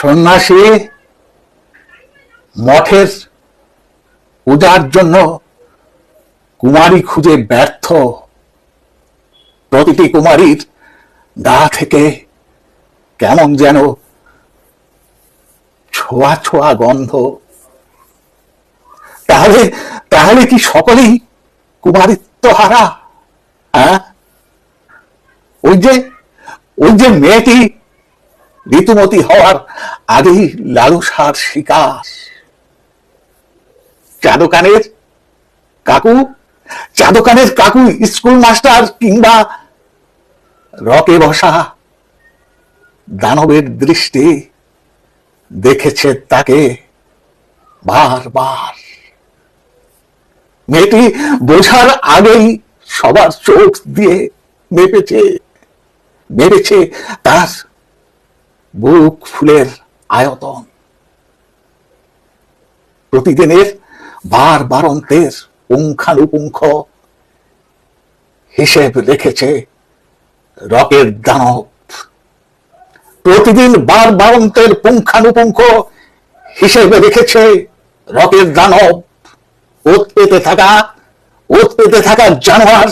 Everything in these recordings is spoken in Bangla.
সন্ন্যাসী মঠের পূজার জন্য কুমারী খুঁজে ব্যর্থ। প্রতিটি কুমারীর গা থেকে কেমন যেন ছোঁয়া ছোঁয়া গন্ধ। তাহলে তাহলে কি সকলেই কুমারিত্ব হারা হ্যাঁ? ওই যে ওই যে মেয়েটি ঋতুমতি হওয়ার আগেই লালসার শিকার। চাদকানের কাকু চাদকানের কাকু, স্কুল মাস্টার কিংবা রকে বসা দানবের দৃষ্টি দেখেছে তাকে বারবার। মেয়েটি বোঝার আগেই সবার চোখ দিয়ে মেপেছে মেরেছে তার বুক ফুলের আয়তন। প্রতিদিনের বার বারন্তের পুঙ্খানুপুঙ্খ হিসেব রেখেছে রকের দানব। প্রতিদিন বার বারন্তের পুঙ্খানুপুঙ্খ হিসেবে রেখেছে রকের দানব। ওত পেতে থাকা, ওত পেতে থাকা জানোয়ার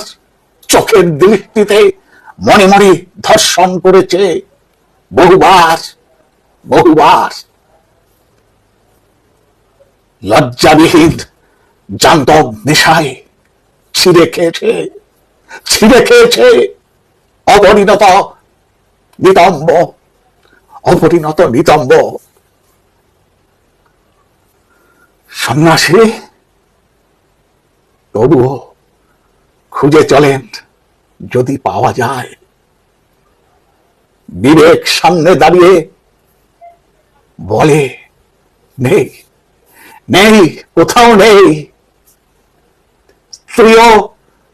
চোখের দৃষ্টিতে মনে মনে ধর্ষণ করেছে। বহুবার বহুবার লজ্জাবিহীন জান্তব নেশায় ছিঁড়ে খেয়েছে ছিঁড়ে খেয়েছে। অপরিণত নিতম্ব অপরিণত নিতম্ব। সন্ন্যাসী, তবুও খুঁজে চলেন যদি পাওয়া যায়। বিবেক সামনে দাঁড়িয়ে বলে, নেই নেই, কোথাও নেই। স্ত্রীয়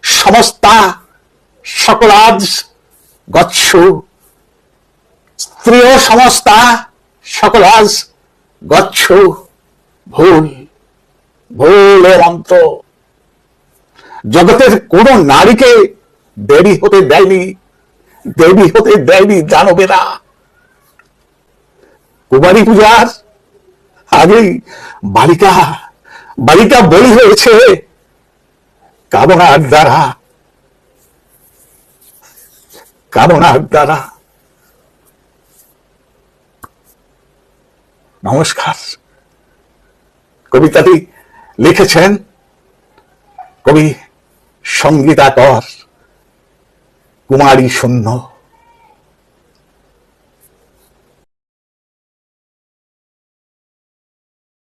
সমস্তা, সকলাজ গচ্ছ। স্ত্রীয় সমস্তা, সকলাজ গচ্ছ। ভুল ভুল অন্ত। জগতের কোন নারীকে দেরি হতে দেয়নি। দেবী হতে দেয়নি দানবেরা। কুমারী পূজার আগেই বালিকা বালিকা বলি হয়েছে কামনার দ্বারা। কামনার দ্বারা। নমস্কার। কবিতাটি লিখেছেন কবি সঙ্গীতাকর। কুমারী শূন্য